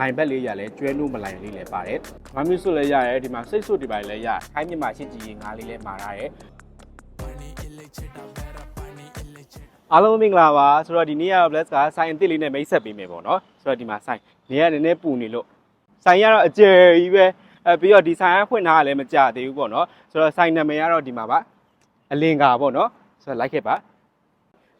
လိုင်ဘက်လေးရလဲကျွဲနုမလိုင်လေးလည်းပါတယ်ငါမျိုးစွတ်လည်းရတယ်ဒီမှာစိတ်စွတ်ဒီပိုင်းလည်းရခိုင်းမြမှာရှစ်ကြည်ရင်ငါးလေးလည်းမာထားတယ်အားလုံးမင်္ဂလာပါဆိုတော့ဒီနေ့ကတော့ Bless ကဆိုင်အစ်စ်လေးနဲ့မိတ်ဆက်ပေးမယ်ပေါ့နော်ဆိုတော့ဒီမှာဆိုင်နေရနည်းနည်းပူနေလို့ဆိုင်ကတော့အကျယ်ကြီးပဲအဲပြီးတော့ဒီဆိုင်ကဖွင့်ထားတာလည်းမကြသေးဘူးပေါ့နော်ဆိုတော့ဆိုင်နာမည်ကတော့ဒီမှာပါအလင်္ကာပေါ့နော်ဆိုတော့ like ခဲ့ပါအ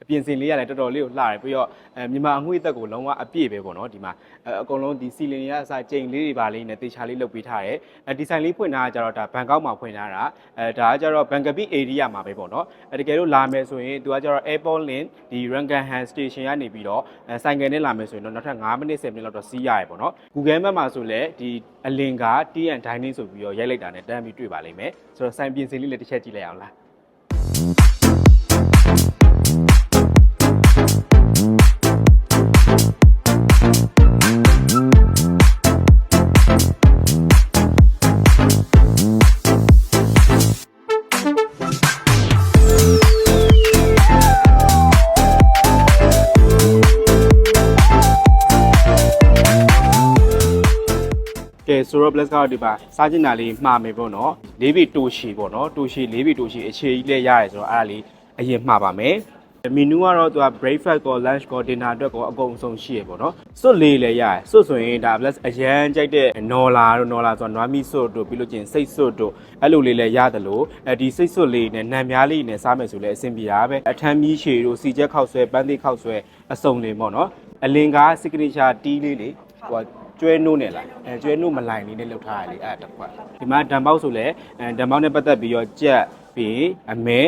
ပြင်စင်လေးရတယ်တော်တော်လေးကိုလှတယ်ပြီးတော့အဲမြန်မာအငွေ့သက်ကိုလုံးဝအပြည့်ပဲပေါ့နော်ဒီမှာအဲအကုန်လုံးဒီစီလင်တွေကအစားချိန်လေးတွေပါလေးနဲ့တေချာလေးလုပ်ပေးထားတယ်အဲဒီဆိုင်လေးဖွင့်ထားတာကြတော့ဒါဘန်ကောက်မှာဖွင့်ထားတာအဲဒါကကြတော့ဘန်ကပီ area မှာပဲပေါ့နော်အဲတကယ်လို့လာမယ်ဆိုရင်သူကကြတော့ airport link ဒီ Ranganham station ကနေပြီးတော့အဲဆိုင်ကနေလာမယ်ဆိုရင်တော့နောက်ထပ်9မိနစ်10မိနစ်လောက်တော့စီးရရပေါ့နော် Google Map မှာဆိုလည်းဒီအလင်က Tea and Dining ဆိုပြီးတော့ရိုက်လိုက်တာနဲ့တန်းပြီးတွေ့ပါလိမ့်မယ်ဆိုတော့ဆိုင်ပြင်စင်လေးလည်းတစ်ချက်ကြည့်လိုက်အောင်လား ကဲဆိုတော့ plus ကတော့ဒီပါစားချင်တာလေးမှားမယ်ပေါ့နော်၄ဘီတိုရှီပေါ့နော်တိုရှီ၄ဘီတိုရှီအခြေကြီးလည်းရတယ်ဆိုတော့အဲ့ဒါလေးအရင်မှားပါမယ်မီနူကတော့သူက breakfast ကော lunch ကော dinner အတွက်ကောအကုန်အစုံရှိရပေါ့နော်စွတ်လေးလည်းရတယ်စွတ်ဆိုရင်ဒါ plus အရန်ကြိုက်တဲ့နော်လာတို့နော်လာဆိုတော့နွားမီစွတ်တို့ပြီးလို့ချင်းစိတ်စွတ်တို့အဲ့လိုလေးလည်းရတယ်လို့အဲဒီစိတ်စွတ်လေးနဲ့နံများလေးနဲ့စားမယ်ဆိုလည်းအဆင်ပြေတာပဲအထမ်းမီးရှည်တို့စီချက်ခောက်ဆွဲပန်းသေးခောက်ဆွဲအစုံလေးပေါ့နော်အလင်ကား signature tea လေးလေဟို ကကျွဲနိုးနဲ့လိုက်အဲကျွဲနိုးမလိုက်လေးနဲ့လှုပ်ထားရလေအဲ့ဒါတစ်ခွက်ဒီမှာဓာန်ပေါက်ဆိုလဲအဲဓာန်ပေါက်နဲ့ပတ်သက်ပြီးတော့ကြက်ပြီးအမဲ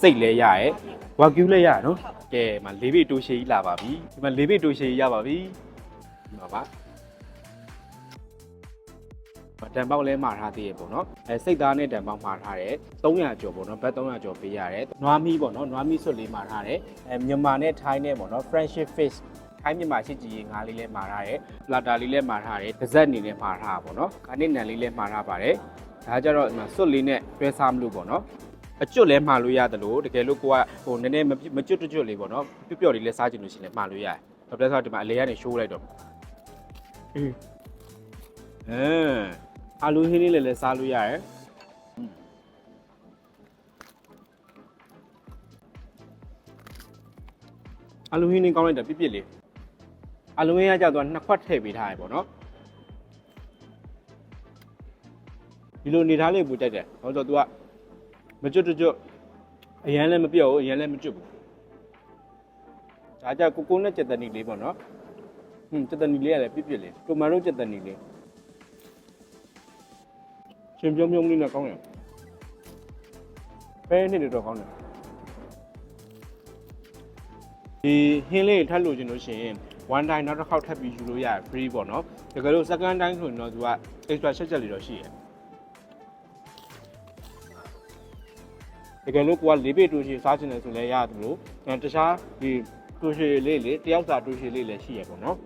စိတ်လဲရရဲဝါကျူးလဲရရနော်ကဲမလေးဘီတိုးရှည်ကြီးလာပါပြီဒီမှာလေးဘီတိုးရှည်ကြီးရပါပြီဒီမှာပါဓာန်ပေါက်လဲမှာထားသေးရပေါ့နော်အဲစိတ်သားနဲ့ဓာန်ပေါက်မှာထားတယ်300ကျော်ပေါ့နော်ဘတ်300ကျော်ပေးရတယ်နွားမီးပေါ့နော်နွားမီးဆွတ်လေးမှာထားတယ်အဲမြန်မာနဲ့ထိုင်းနဲ့ပေါ့နော် friendship fish ထိုင်းမြန်မာရှိကြည်ရင်ငါးလေးလည်းမှာထားတယ်ပလာတာလေးလည်းမှာထားတယ်ဒဇက်အနေနဲ့မှာထားတာပေါ့နော်ခါနစ်နံလေးလည်းမှာထားပါတယ်ဒါကြတော့ဒီမှာစွတ်လေးနဲ့တွဲစားမလို့ပေါ့နော်အကျွတ်လည်းမှာလို့ရတယ်လို့တကယ်လို့ကိုကဟိုနည်းနည်းမကျွတ်ကျွတ်လေးပေါ့နော်ပျော့ပျော့လေးလည်းစားချင်လို့ရှိရင်လည်းမှာလို့ရတယ်ဘာဖြစ်လဲဆိုတော့ဒီမှာအလေကနေရှိုးလိုက်တော့အင်းအဲအာလူဟင်းလေးလည်းလည်းစားလို့ရတယ်အာလူဟင်းလေးကောင်းလိုက်တာပြစ်ပြစ်လေး အလုံးရင်းကကြောက်တော့နှစ်ခွက်ထည့်ပေးထားရပေါ့နော်ဒီလိုနေသားလေးပူတက်တယ်ဟောဆိုတော့ तू ကမကျွတ်ကျွတ်အရန်လည်းမပြော့ဘူးအရန်လည်းမကျွတ်ဘူးဒါကြကိုကိုနဲ့ကြက်တနီလေးပေါ့နော်ဟွန်းကြက်တနီလေးကလည်းပြစ်ပြစ်လေးတိုမာတိုကြက်တနီလေးရှင်ပြုံးပြုံးလေးနဲ့ကောင်းတယ်ပဲနှစ်တွေတော့ကောင်းတယ်ဒီဟင်းလေးထပ်လို့ခြင်းလို့ရှိရင် one time နောက်တစ်ခေါက်ထပ်ပြီးယူလို့ရတယ် free ပေါ့နော်တကယ်လို့ second time ဆိုရင်တော့သူက extra ချက်ချက်လေးတော့ရှိရယ်တကယ်လို့ကိုကလေးပေတူရှိစားချင်တယ်ဆိုလည်းရတယ်လို့အဲတခြားဒီတူရှိလေးလေးတယောက်စာတူရှိလေးလည်းရှိရယ်ပေါ့နော်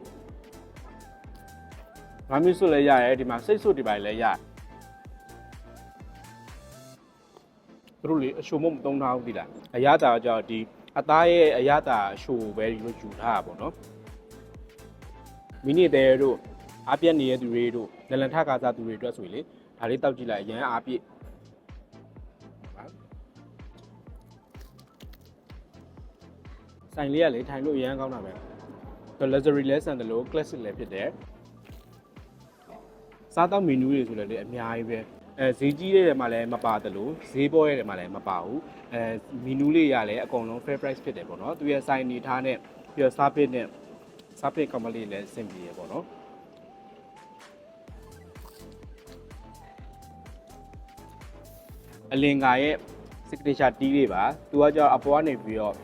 ငါမျိုးစွတ်လည်းရရဲဒီမှာစိတ်စွတ်ဒီပိုင်းလည်းရသူတို့လေအရှုံမမသုံးထားဘူးဒီလားအရသာကြောင့်ဒီအသားရဲ့အရသာအရှုံပဲဒီလိုယူထားတာပေါ့နော် မိနစ်တဲတို့အားပြက်နေတဲ့သူတွေတို့လလန်ထကားစားသူတွေအတွက်ဆိုရင်လေဒါလေးတောက်ကြည့်လိုက်အရန်အားပြည့်ဆိုင်လေးကလေထိုင်လို့အရန်ကောင်းတာပဲ The luxury လဲဆန်တယ်လို့ classic လည်းဖြစ်တယ်စားတော့မီနူးတွေဆိုလည်းလေအများကြီးပဲအဲဈေးကြီးတဲ့မှာလည်းမပါတယ်လို့ဈေးပေါ်တဲ့မှာလည်းမပါဘူးအဲမီနူးလေးရလည်းအကုန်လုံး fair price ဖြစ်တယ်ပေါ့နော်သူရဲ့ဆိုင်နေထားနဲ့ပြီးတော့စားပစ်နဲ့ စားပိတ်ကောင်မလေးလည်းအဆင်ပြေရပေါ့နော်အလင်္ကာရဲ့ signature tea တွေပါသူကကြောအပေါ်ကနေပြီးတော့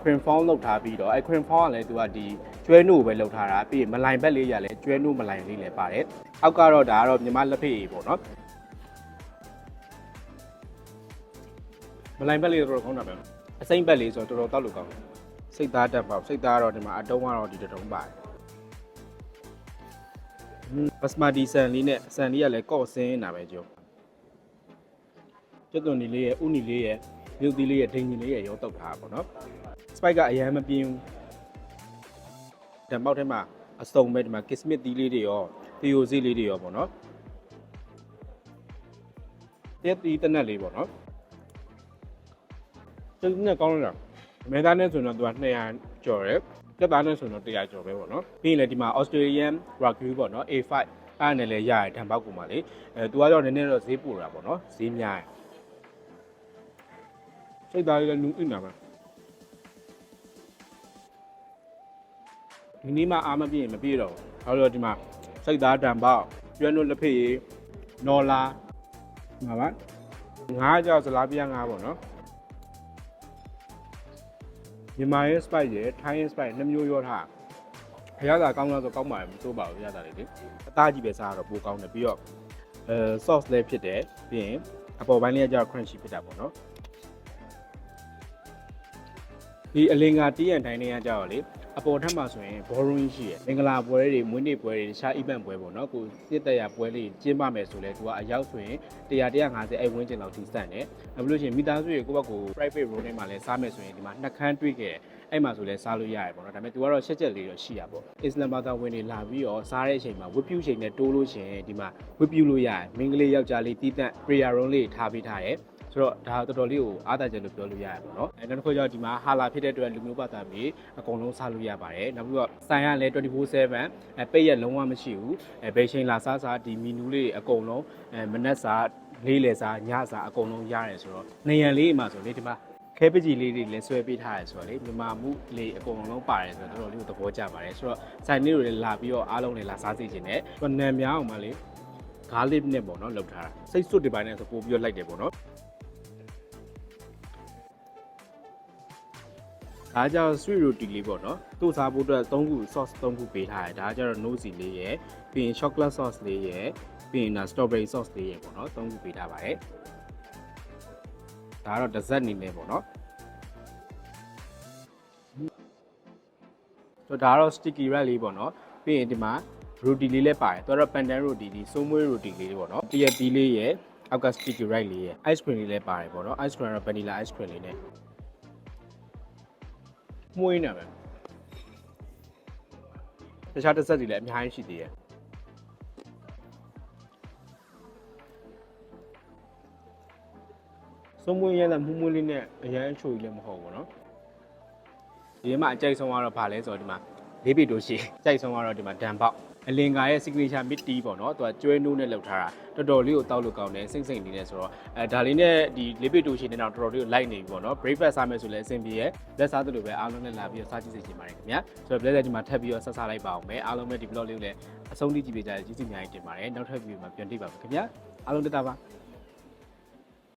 cream foam လောက်ထားပြီးတော့အဲ cream foam ကလည်းသူကဒီကျွဲနို့ပဲလောက်ထားတာပြီးရင်မလိုင်ဘက်လေးရလည်းကျွဲနို့မလိုင်လေးလည်းပါတယ်အောက်ကတော့ဒါကတော့မြမလက်ဖေးပေါ့နော်မလိုင်ဘက်လေးတော့တော်တော်ကောင်းတာပဲအစိမ့်ဘက်လေးဆိုတော့တော်တော်တောက်လို့ကောင်းတယ် စိတ်သားတက်ပေါ့စိတ်သားကတော့ဒီမှာအတုံးကတော့ဒီတတုံးပါတယ်ဘတ်စမာတီဆန်လေးနဲ့ဆန်လေးကလည်းကော့ဆင်းနေတာပဲကျုံကျွတ်သွန်ဒီလေးရဲ့ဥနီလေးရဲ့မြုပ်သီးလေးရဲ့ဒိန်ကြီးလေးရဲ့ရောတောက်ထားတာပေါ့နော်စပိုက်ကအရန်မပြင်းဘူးဓာတ်ပေါက်ထဲမှာအစုံပဲဒီမှာကစ်မစ်သီးလေးတွေရောတီယိုစီလေးတွေရောပေါ့နော်တက်တီးတနက်လေးပေါ့နော်စိတ်နဲ့ကောင်းလား မဲသားနဲ့ဆိုတော့သူက200ကျော်တယ်တက်သားနဲ့ဆိုတော့100ကျော်ပဲပေါ့နော်ပြီးရင်လည်းဒီမှာ Australian Wagyu ပေါ့နော် A5 အဲ့ဒါနဲ့လည်းရရတယ်ဓာတ်ပေါက်ကူမှာလေအဲသူကတော့နည်းနည်းတော့ဈေးပိုတာပေါ့နော်ဈေးများတယ်စိတ်သားလေးလည်းနူးအိနာမှာဒီနေ့မှအားမပြည့်ရင်မပြည့်တော့ဘူးဘာလို့လဲဒီမှာစိတ်သားဓာတ်ပေါက်ကျွမ်းတို့လက်ဖက်ရည်နော်လာဒီမှာပါငါးကြောက်စလားပြငါးပေါ့နော် မြန်မာရဲ့ spice ရဲ့ Thai ရဲ့ spice နှစ်မျိုးရောထားခရသာကောင်းလားဆိုကောင်းပါတယ်မစိုးပါဘူးခရသာလေးလေအသားကြီးပဲစားတော့ပိုကောင်းတယ်ပြီးတော့အဲ sauce လည်းဖြစ်တယ်ပြီးရင်အပေါ်ပိုင်းလေးကကျတော့ crunchy ဖြစ်တာပေါ့နော်ဒီအလင်္ကာတီးရန်တိုင်းတွေကကြတော့လေ အပေါ်ထက်မှာဆိုရင်ဘောရုံကြီးရှိရယ်မင်္ဂလာပွဲတွေမွေးနေ့ပွဲတွေတခြား event ပွဲပေါ့နော်ကိုစစ်တရပွဲလေးကျင်းပမယ်ဆိုလဲသူကအရောက်ဆိုရင်100 150အဲ့ဝန်းကျင်လောက်ထိစန့်တယ်နောက်ပြီးလို့ရှိရင်မိသားစုတွေကိုယ့်ဘက်ကို private room တွေမှာလဲစားမယ်ဆိုရင်ဒီမှာနှစ်ခမ်းတွေ့ခဲ့အဲ့မှာဆိုလဲစားလို့ရတယ်ပေါ့နော်ဒါပေမဲ့ तू ကတော့ချက်ချက်လေးတော့ရှိရပေါ့အစ္စလမ်ဘာသာဝင်တွေလာပြီးတော့စားတဲ့အချိန်မှာဝတ်ပြုချိန်နဲ့တိုးလို့ရှိရင်ဒီမှာဝတ်ပြုလို့ရတယ်မင်္ဂလေးယောက်ျားလေးတီးတန့် prayer room လေးထားပေးထားတယ် ဆိုတော့ဒါတော်တော်လေးကိုအားသာချက်လို့ပြောလို့ရတယ်ပေါ့နော်အဲနောက်တစ်ခုကျတော့ဒီမှာဟာလာဖြစ်တဲ့အတွက်လူမျိုးဘာသာမျိုးအကုန်လုံးစားလို့ရပါတယ်နောက်ပြီးတော့ဆိုင်ရလည်း24/7အဲပိတ်ရက်လုံးဝမရှိဘူးအဲဘယ်ချိန်လာစားစားဒီမီနူးလေးအကုန်လုံးအဲမနက်စားလေးလေစားညစားအကုန်လုံးရတယ်ဆိုတော့နေရန်လေးမှာဆိုလေဒီမှာခဲပကြီးလေးတွေလည်းဆွဲပေးထားရဆိုတော့လေမြန်မာမှုလေးအကုန်လုံးပါတယ်ဆိုတော့တော်တော်လေးကိုသဘောကျပါတယ်ဆိုတော့ဆိုင်လေးတွေလည်းလာပြီးတော့အားလုံးလည်းလာစားစီခြင်းနဲ့နံများအောင်ပါလေဂါလစ်နဲ့ပေါ့နော်လောက်ထားတာစိတ်စွတ်ဒီပိုင်းနဲ့ဆိုပို့ပြီးတော့လိုက်တယ်ပေါ့နော် ဒါကြတော့ sweet roti လေးပေါ့နော်သူ့စားဖို့အတွက်3ခု sauce 3ခုပေးထားတယ်ဒါကြတော့ nosy လေးရယ်ပြီးရင် chocolate sauce လေးရယ်ပြီးရင် strawberry sauce လေးရယ်ပေါ့နော်3ခုပေးထားပါတယ်ဒါကတော့ dessert အနေနဲ့ပေါ့နော်ဆိုတော့ဒါကတော့ sticky wrap လေးပေါ့နော်ပြီးရင်ဒီမှာ roti လေးလည်းပါတယ်သူကတော့ pandan roti ဒီစိုးမွေး roti လေးပေါ့နော်တရက်သီးလေးရယ်အောက်က sticky wrap လေးရယ် ice cream လေးလည်းပါတယ်ပေါ့နော် ice cream ကတော့ vanilla ice cream လေးနဲ့ မွေးနေမယ်တခြားတစ်ဆက်တွေလည်းအများကြီးရှိသေးတယ်စုံမွေးရဲတဲ့မူးမွေးလေးနဲ့အရန်အချိုကြီးလည်းမဟုတ်ဘူးเนาะဒီမှာအကြိုက်ဆုံးကတော့ဗာလဲဆိုတော့ဒီမှာလေးပီတိုရှိကြိုက်ဆုံးကတော့ဒီမှာဒန်ပေါက် အလင်ကာရဲ့ signature mid tea ပေါ့နော်သူကကျွဲနိုးနဲ့လောက်ထားတာတော်တော်လေးကိုတောက်လို့ကောင်းတယ်စိမ့်စိမ့်နေတယ်ဆိုတော့အဲဒါလေးနဲ့ဒီလေးပီတိုရှိနဲ့တော့တော်တော်လေးကိုလိုက်နေပြီပေါ့နော် breakfast စားမယ်ဆိုလည်းအဆင်ပြေရဲ့လက်စားသလိုပဲအားလုံးနဲ့လာပြီးတော့စားကြည့်စေချင်ပါတယ်ခင်ဗျာဆိုတော့ blazer ဒီမှာထပ်ပြီးတော့ဆက်စားလိုက်ပါအောင်မယ်အားလုံးပဲဒီ vlog လေးကိုလည်းအဆုံးထိကြည့်ပေးကြရကျေးဇူးအများကြီးတင်ပါတယ်နောက်ထပ် video မှာပြန်တွေ့ပါမယ်ခင်ဗျာအားလုံးတက်တာပါ